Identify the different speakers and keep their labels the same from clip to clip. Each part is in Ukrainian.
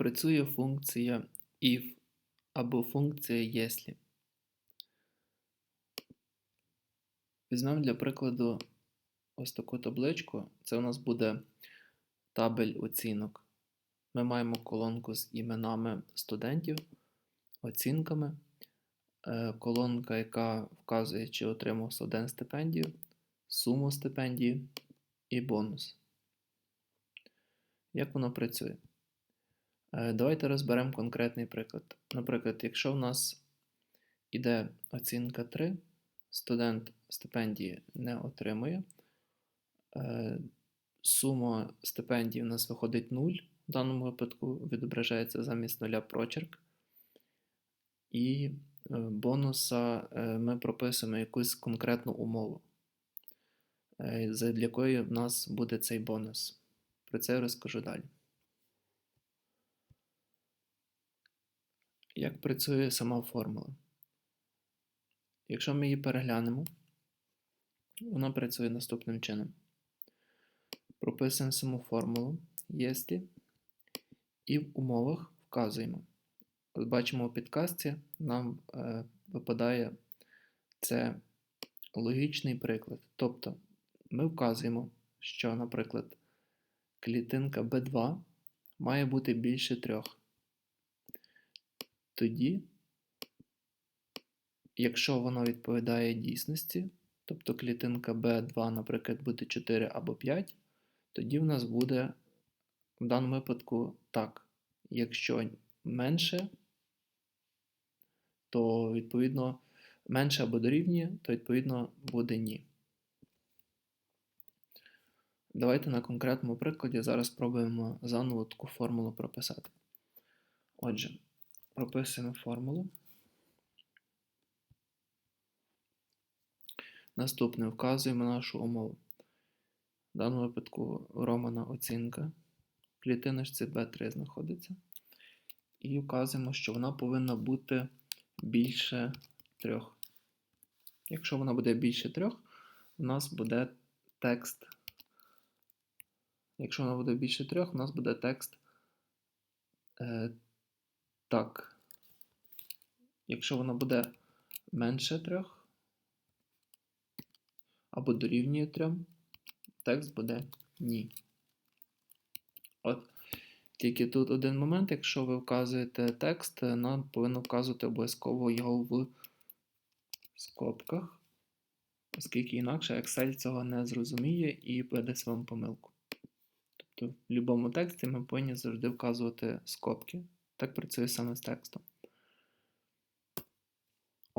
Speaker 1: працює функція if або функція если. Візьмемо для прикладу ось таку табличку. Це у нас буде табель оцінок. Ми маємо колонку з іменами студентів, оцінками, е, колонка, яка вказує, чи отримав студент стипендію, суму стипендії і бонус. Як воно працює? Е, давайте розберемо конкретний приклад. Наприклад, якщо в нас іде оцінка 3, студент стипендії не отримує, е, сума стипендії у нас виходить 0, в даному випадку відображається замість нуля прочерк. І е, бонуса ми прописуємо якусь конкретну умову, для якої в нас буде цей бонус. Про це я розкажу далі. Як працює сама формула? Якщо ми її переглянемо, вона працює наступним чином. Прописуємо саму формулу єсті і в умовах вказуємо. От бачимо у підказці, нам е, випадає це логічний приклад. Тобто ми вказуємо, що, наприклад, клітинка B2 має бути більше 3. Тоді, якщо воно відповідає дійсності, тобто клітинка B2, наприклад, буде 4 або 5, тоді в нас буде в даному випадку так. Якщо менше, то відповідно менше або дорівнює, то відповідно буде ні. Давайте на конкретному прикладі зараз спробуємо заново таку формулу прописати. Отже, прописуємо формулу. Наступне вказуємо нашу умову. В даному випадку Романа оцінка. В клітиночці B3 знаходиться. І вказуємо, що вона повинна бути більше 3. Якщо вона буде більше 3, у нас буде текст Якщо вона буде більше трьох, у нас буде текст е, так. Якщо вона буде менше трьох, або дорівнює трьом, текст буде ні. От. Тільки тут один момент, якщо ви вказуєте текст, нам повинно вказувати обов'язково його в скобках, оскільки інакше Excel цього не зрозуміє і видасть вам помилку. Тобто в будь-якому тексті ми повинні завжди вказувати скобки. Так працює саме з текстом.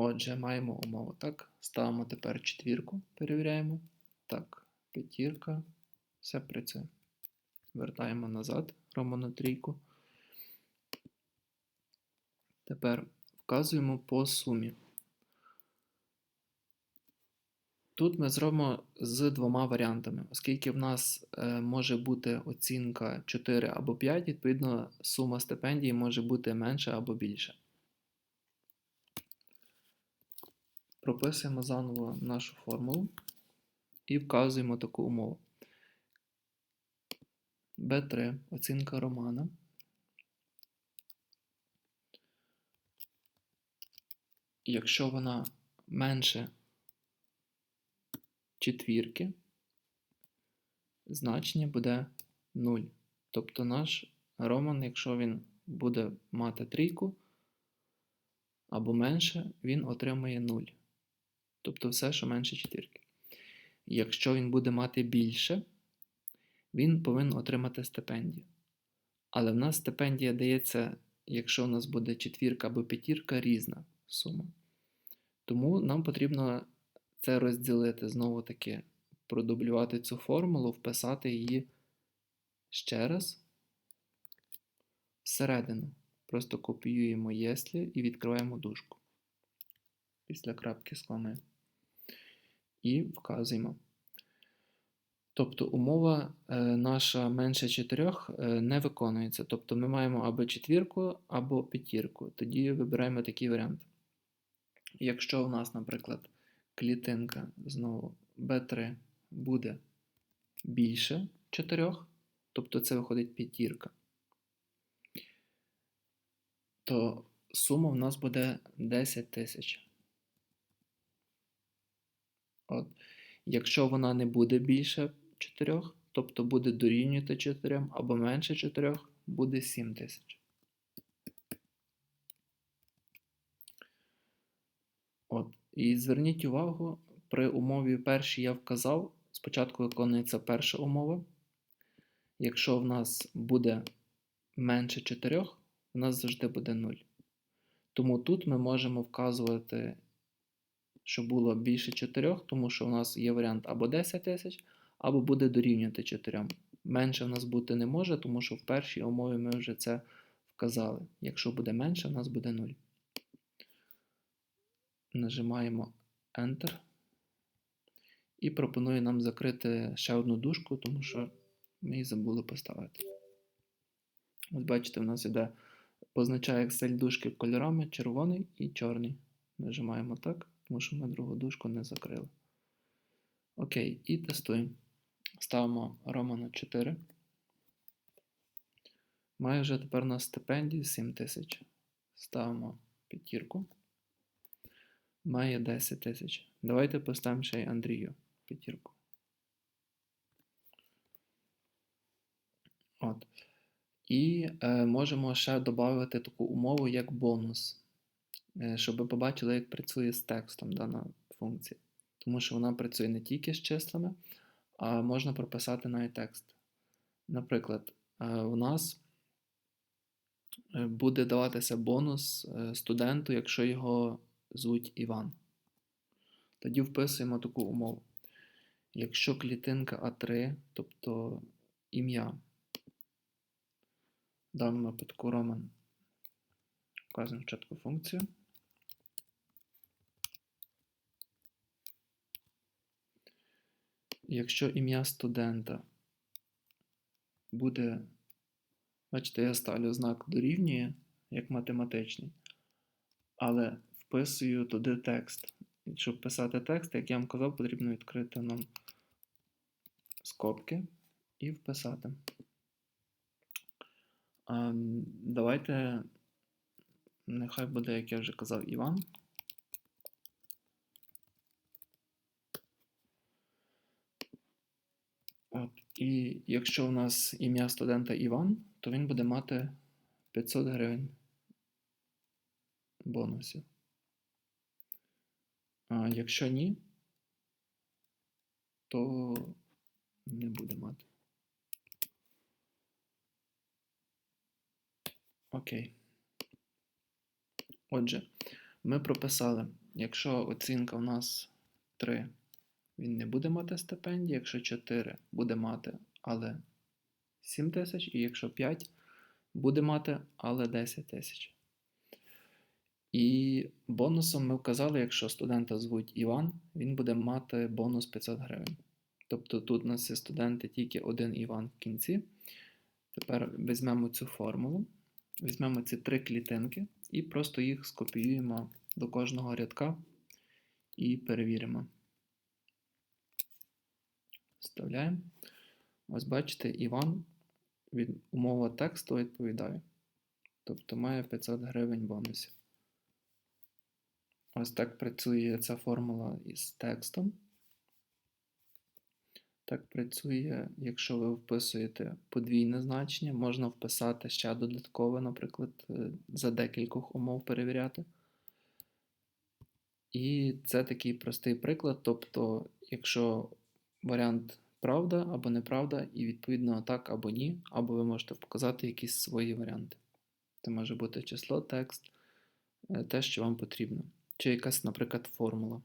Speaker 1: Отже, маємо умову. Так, ставимо тепер четвірку, перевіряємо. Так, п'ятірка. Все працює. Вертаємо назад, робимо на трійку. Тепер вказуємо по сумі. Тут ми зробимо з двома варіантами, оскільки в нас е, може бути оцінка 4 або 5, відповідно, сума стипендії може бути менша або більша. Прописуємо заново нашу формулу і вказуємо таку умову. Б3 оцінка романа. Якщо вона менше четвірки значення буде 0. Тобто наш роман, якщо він буде мати трійку або менше, він отримує 0. Тобто все, що менше четвірки. Якщо він буде мати більше, він повинен отримати стипендію. Але в нас стипендія дається, якщо у нас буде четвірка або п'ятірка, різна сума. Тому нам потрібно це розділити знову таки, продублювати цю формулу, вписати її ще раз всередину. Просто копіюємо єслі і відкриваємо дужку після крапки з І вказуємо. Тобто умова е, наша менше 4 е, не виконується. Тобто ми маємо або четвірку, або п'ятірку. Тоді вибираємо такий варіант. Якщо у нас, наприклад, клітинка знову B3 буде більше 4, тобто це виходить п'ятірка, то сума в нас буде 10 тисяч. От. Якщо вона не буде більше 4, тобто буде дорівнювати 4 або менше 4, буде 7 тисяч. От. І зверніть увагу, при умові першій я вказав, спочатку виконується перша умова. Якщо в нас буде менше 4, у нас завжди буде 0. Тому тут ми можемо вказувати, що було більше 4, тому що у нас є варіант або 10 тисяч, або буде дорівнювати 4. Менше в нас бути не може, тому що в першій умові ми вже це вказали. Якщо буде менше, у нас буде 0. Нажимаємо Enter. І пропонує нам закрити ще одну дужку, тому що ми її забули поставити. Ось бачите, в нас іде, позначає Excel дужки кольорами червоний і чорний. Нажимаємо так, тому що ми другу дужку не закрили. Окей, і тестуємо. Ставимо Романа 4. Має вже тепер на стипендії 7 тисяч. Ставимо п'ятірку. Має 10 тисяч. Давайте поставимо ще й Андрію п'ятірку. От. І е, можемо ще додати таку умову, як бонус, щоб ви побачили, як працює з текстом дана функція. Тому що вона працює не тільки з числами, а можна прописати навіть текст. Наприклад, е, у нас е, буде даватися бонус е, студенту, якщо його звуть Іван. Тоді вписуємо таку умову. Якщо клітинка А3, тобто ім'я, в даному випадку Роман, вказуємо спочатку функцію. Якщо ім'я студента буде, бачите, я ставлю знак дорівнює, як математичний, але вписую туди текст. І щоб писати текст, як я вам казав, потрібно відкрити нам скобки і вписати. А, Давайте, нехай буде, як я вже казав, Іван. От, І якщо у нас ім'я студента Іван, то він буде мати 500 гривень бонусів. А якщо ні, то не буде мати. Окей. Отже, ми прописали, якщо оцінка у нас 3, він не буде мати стипендії, якщо 4 буде мати, але 7 тисяч, і якщо 5 буде мати, але 10 тисяч. І бонусом ми вказали, якщо студента звуть Іван, він буде мати бонус 500 гривень. Тобто тут у нас є студенти тільки один Іван в кінці. Тепер візьмемо цю формулу, візьмемо ці три клітинки і просто їх скопіюємо до кожного рядка і перевіримо. Вставляємо. Ось бачите, Іван від умова тексту відповідає. Тобто має 500 гривень бонусів. Ось так працює ця формула із текстом. Так працює, якщо ви вписуєте подвійне значення, можна вписати ще додаткове, наприклад, е, за декількох умов перевіряти. І це такий простий приклад. Тобто, якщо варіант правда або неправда, і відповідно так або ні, або ви можете показати якісь свої варіанти. Це може бути число, текст, е, те, що вам потрібно чи якась, наприклад, формула.